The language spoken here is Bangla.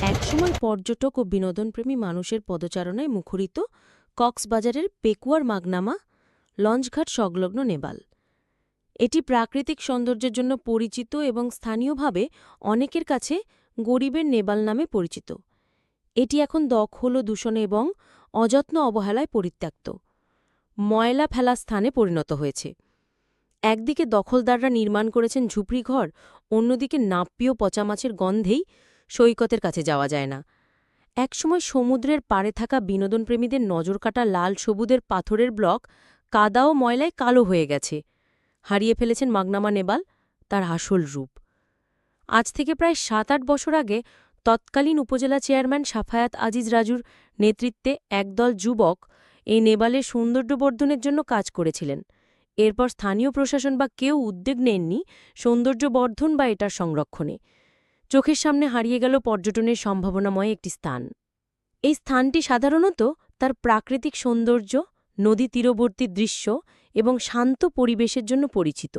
একসময় পর্যটক ও বিনোদনপ্রেমী মানুষের পদচারণায় মুখরিত কক্সবাজারের পেকুয়ার মাগনামা লঞ্চঘাট সংলগ্ন নেবাল এটি প্রাকৃতিক সৌন্দর্যের জন্য পরিচিত এবং স্থানীয়ভাবে অনেকের কাছে গরিবের নেবাল নামে পরিচিত। এটি এখন দখল দূষণে এবং অযত্ন অবহেলায় পরিত্যক্ত। ময়লা ফেলা স্থানে পরিণত হয়েছে। একদিকে দখলদাররা নির্মাণ করেছেন ঝুপড়িঘর, অন্যদিকে নাপ্পিয় পচা মাছের গন্ধেই সৈকতের কাছে যাওয়া যায় না। একসময় সমুদ্রের পাড়ে থাকা বিনোদনপ্রেমীদের নজর কাটা লাল সবুদের পাথরের ব্লক কাদা ও ময়লায় কালো হয়ে গেছে। হারিয়ে ফেলেছেন মাগনামা নেবাল, তার আসল রূপ। আজ থেকে প্রায় সাত আট বছর আগে তৎকালীন উপজেলা চেয়ারম্যান সাফায়াত আজিজ রাজুর নেতৃত্বে একদল যুবক এই নেবালের সৌন্দর্যবর্ধনের জন্য কাজ করেছিলেন। এরপর স্থানীয় প্রশাসন বা কেউ উদ্যোগ নেননি সৌন্দর্যবর্ধন বা এটার সংরক্ষণে। চোখের সামনে হারিয়ে গেল পর্যটনের সম্ভাবনাময় একটি স্থান। এই স্থানটি সাধারণত তার প্রাকৃতিক সৌন্দর্য, নদী তীরবর্তী দৃশ্য এবং শান্ত পরিবেশের জন্য পরিচিত।